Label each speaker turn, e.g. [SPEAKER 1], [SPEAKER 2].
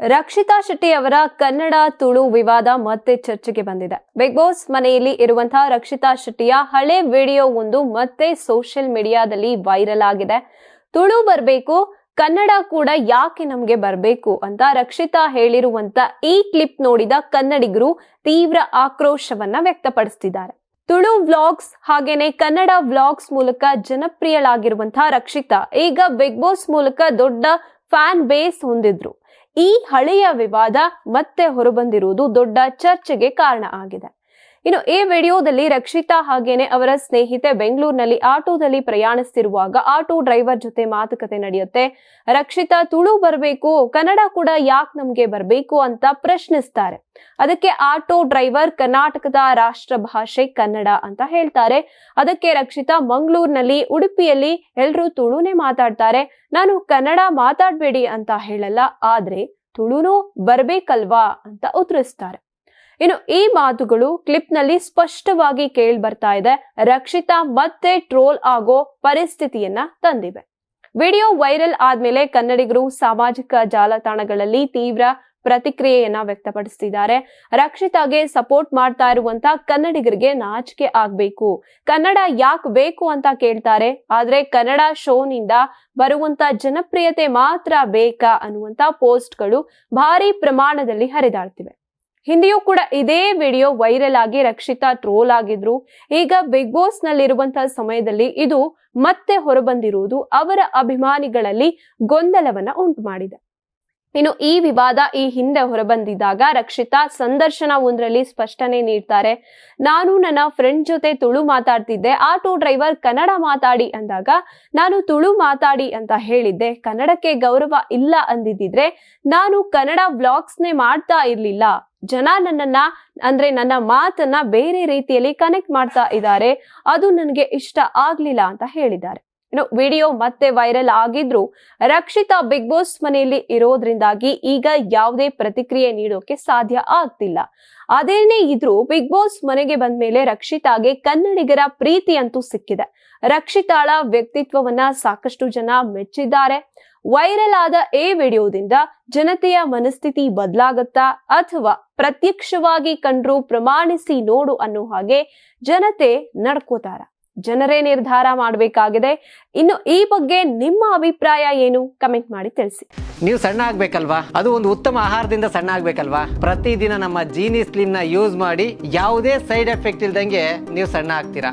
[SPEAKER 1] ರಕ್ಷಿತಾ ಶೆಟ್ಟಿ ಅವರ ಕನ್ನಡ ತುಳು ವಿವಾದ ಮತ್ತೆ ಚರ್ಚೆಗೆ ಬಂದಿದೆ. ಬಿಗ್ ಬಾಸ್ ಮನೆಯಲ್ಲಿ ಇರುವಂತಹ ರಕ್ಷಿತಾ ಶೆಟ್ಟಿಯ ಹಳೆ ವಿಡಿಯೋ ಒಂದು ಮತ್ತೆ ಸೋಷಿಯಲ್ ಮೀಡಿಯಾದಲ್ಲಿ ವೈರಲ್ ಆಗಿದೆ. ತುಳು ಬರಬೇಕು, ಕನ್ನಡ ಕೂಡ ಯಾಕೆ ನಮ್ಗೆ ಬರಬೇಕು ಅಂತ ರಕ್ಷಿತಾ ಹೇಳಿರುವಂತ ಈ ಕ್ಲಿಪ್ ನೋಡಿದ ಕನ್ನಡಿಗರು ತೀವ್ರ ಆಕ್ರೋಶವನ್ನ ವ್ಯಕ್ತಪಡಿಸ್ತಿದ್ದಾರೆ. ತುಳು ವ್ಲಾಗ್ಸ್ ಹಾಗೇನೆ ಕನ್ನಡ ವ್ಲಾಗ್ಸ್ ಮೂಲಕ ಜನಪ್ರಿಯಳಾಗಿರುವಂತಹ ರಕ್ಷಿತಾ ಈಗ ಬಿಗ್ ಬಾಸ್ ಮೂಲಕ ದೊಡ್ಡ ಫ್ಯಾನ್ ಬೇಸ್ ಹೊಂದಿದ್ರು. ಈ ಹಳೆಯ ವಿವಾದ ಮತ್ತೆ ಹೊರಬಂದಿರುವುದು ದೊಡ್ಡ ಚರ್ಚೆಗೆ ಕಾರಣ ಆಗಿದೆ. ಇನ್ನು ಈ ವಿಡಿಯೋದಲ್ಲಿ ರಕ್ಷಿತಾ ಹಾಗೇನೆ ಅವರ ಸ್ನೇಹಿತೆ ಬೆಂಗಳೂರಿನಲ್ಲಿ ಆಟೋದಲ್ಲಿ ಪ್ರಯಾಣಿಸ್ತಿರುವಾಗ ಆಟೋ ಡ್ರೈವರ್ ಜೊತೆ ಮಾತುಕತೆ ನಡೆಯುತ್ತೆ. ರಕ್ಷಿತಾ ತುಳು ಬರಬೇಕು, ಕನ್ನಡ ಕೂಡ ಯಾಕೆ ನಮ್ಗೆ ಬರಬೇಕು ಅಂತ ಪ್ರಶ್ನಿಸ್ತಾರೆ. ಅದಕ್ಕೆ ಆಟೋ ಡ್ರೈವರ್ ಕರ್ನಾಟಕದ ರಾಷ್ಟ್ರ ಭಾಷೆ ಕನ್ನಡ ಅಂತ ಹೇಳ್ತಾರೆ. ಅದಕ್ಕೆ ರಕ್ಷಿತಾ ಮಂಗಳೂರಿನಲ್ಲಿ, ಉಡುಪಿಯಲ್ಲಿ ಎಲ್ಲರೂ ತುಳುನೇ ಮಾತಾಡ್ತಾರೆ. ನಾನು ಕನ್ನಡ ಮಾತಾಡಬೇಡಿ ಅಂತ ಹೇಳಲ್ಲ, ಆದ್ರೆ ತುಳುನೂ ಬರ್ಬೇಕಲ್ವಾ ಅಂತ ಉತ್ತರಿಸ್ತಾರೆ. ಇನ್ನು ಈ ಮಾತುಗಳು ಕ್ಲಿಪ್ನಲ್ಲಿ ಸ್ಪಷ್ಟವಾಗಿ ಕೇಳಿ ಬರ್ತಾ ಇದೆ. ರಕ್ಷಿತಾ ಮತ್ತೆ ಟ್ರೋಲ್ ಆಗೋ ಪರಿಸ್ಥಿತಿಯನ್ನ ತಂದಿವೆ. ವಿಡಿಯೋ ವೈರಲ್ ಆದ್ಮೇಲೆ ಕನ್ನಡಿಗರು ಸಾಮಾಜಿಕ ಜಾಲತಾಣಗಳಲ್ಲಿ ತೀವ್ರ ಪ್ರತಿಕ್ರಿಯೆಯನ್ನ ವ್ಯಕ್ತಪಡಿಸ್ತಿದ್ದಾರೆ. ರಕ್ಷಿತಾಗೆ ಸಪೋರ್ಟ್ ಮಾಡ್ತಾ ಇರುವಂತ ಕನ್ನಡಿಗರಿಗೆ ನಾಚಿಕೆ ಆಗ್ಬೇಕು. ಕನ್ನಡ ಯಾಕೆ ಬೇಕು ಅಂತ ಕೇಳ್ತಾರೆ. ಆದ್ರೆ ಕನ್ನಡ ಶೋನಿಂದ ಬರುವಂತ ಜನಪ್ರಿಯತೆ ಮಾತ್ರ ಬೇಕಾ ಅನ್ನುವಂತ ಪೋಸ್ಟ್ಗಳು ಭಾರಿ ಪ್ರಮಾಣದಲ್ಲಿ ಹರಿದಾಡ್ತಿವೆ. ಹಿಂದೆಯೂ ಕೂಡ ಇದೇ ವಿಡಿಯೋ ವೈರಲ್ ಆಗಿ ರಕ್ಷಿತಾ ಟ್ರೋಲ್ ಆಗಿದ್ರು. ಈಗ ಬಿಗ್ ಬಾಸ್ ನಲ್ಲಿರುವಂತಹ ಸಮಯದಲ್ಲಿ ಇದು ಮತ್ತೆ ಹೊರಬಂದಿರುವುದು ಅವರ ಅಭಿಮಾನಿಗಳಲ್ಲಿ ಗೊಂದಲವನ್ನ ಉಂಟು ಮಾಡಿದೆ ಇನ್ನು ಈ ವಿವಾದ ಈ ಹಿಂದೆ ಹೊರಬಂದಿದ್ದಾಗ ರಕ್ಷಿತಾ ಸಂದರ್ಶನ ಒಂದರಲ್ಲಿ ಸ್ಪಷ್ಟನೆ ನೀಡ್ತಾರೆ. ನಾನು ನನ್ನ ಫ್ರೆಂಡ್ ಜೊತೆ ತುಳು ಮಾತಾಡ್ತಿದ್ದೆ. ಆಟೋ ಡ್ರೈವರ್ ಕನ್ನಡ ಮಾತಾಡಿ ಅಂದಾಗ, ನಾನು ತುಳು ಮಾತಾಡಿ ಅಂತ ಹೇಳಿದ್ದೆ. ಕನ್ನಡಕ್ಕೆ ಗೌರವ ಇಲ್ಲ ಅಂದಿದ್ದಿದ್ರೆ, ನಾನು ಕನ್ನಡ ವ್ಲಾಗ್ಸ್ನೇ ಮಾಡ್ತಾ ಇರ್ಲಿಲ್ಲ. ಜನ ನನ್ನನ್ನ, ಅಂದ್ರೆ ನನ್ನ ಮಾತನ್ನ ಬೇರೆ ರೀತಿಯಲ್ಲಿ ಕನೆಕ್ಟ್ ಮಾಡ್ತಾ ಇದ್ದಾರೆ. ಅದು ನನಗೆ ಇಷ್ಟ ಆಗ್ಲಿಲ್ಲ ಅಂತ ಹೇಳಿದ್ದಾರೆ. ಇನ್ನು ವಿಡಿಯೋ ಮತ್ತೆ ವೈರಲ್ ಆಗಿದ್ರು ರಕ್ಷಿತಾ ಬಿಗ್ ಬಾಸ್ ಮನೆಯಲ್ಲಿ ಇರೋದ್ರಿಂದಾಗಿ ಈಗ ಯಾವುದೇ ಪ್ರತಿಕ್ರಿಯೆ ನೀಡೋಕೆ ಸಾಧ್ಯ ಆಗ್ತಿಲ್ಲ. ಅದೇನೇ ಇದ್ರೂ ಬಿಗ್ ಬಾಸ್ ಮನೆಗೆ ಬಂದ್ಮೇಲೆ ರಕ್ಷಿತಾಗೆ ಕನ್ನಡಿಗರ ಪ್ರೀತಿ ಅಂತೂ ಸಿಕ್ಕಿದೆ. ರಕ್ಷಿತಾಳ ವ್ಯಕ್ತಿತ್ವವನ್ನ ಸಾಕಷ್ಟು ಜನ ಮೆಚ್ಚಿದ್ದಾರೆ. ವೈರಲ್ ಆದ ಈ ವಿಡಿಯೋದಿಂದ ಜನತೆಯ ಮನಸ್ಥಿತಿ ಬದಲಾಗತ್ತಾ ಅಥವಾ ಪ್ರತ್ಯಕ್ಷವಾಗಿ ಕಂಡ್ರು ಪ್ರಮಾಣಿಸಿ ನೋಡು ಅನ್ನೋ ಹಾಗೆ ಜನತೆ ನಡ್ಕೋತಾರ. ಜನರೇ ನಿರ್ಧಾರ ಮಾಡಬೇಕಾಗಿದೆ. ಇನ್ನು ಈ ಬಗ್ಗೆ ನಿಮ್ಮ ಅಭಿಪ್ರಾಯ ಏನು? ಕಮೆಂಟ್ ಮಾಡಿ ತಿಳಿಸಿ.
[SPEAKER 2] ನೀವು ಸಣ್ಣ ಆಗ್ಬೇಕಲ್ವಾ? ಅದು ಒಂದು ಉತ್ತಮ ಆಹಾರದಿಂದ ಸಣ್ಣ ಆಗ್ಬೇಕಲ್ವಾ? ಪ್ರತಿದಿನ ನಮ್ಮ ಜೀನಿ ಸ್ಲಿಮ್ನ ಯೂಸ್ ಮಾಡಿ ಯಾವುದೇ ಸೈಡ್ ಎಫೆಕ್ಟ್ ಇಲ್ದಂಗೆ ನೀವು ಸಣ್ಣ ಆಗ್ತೀರಾ?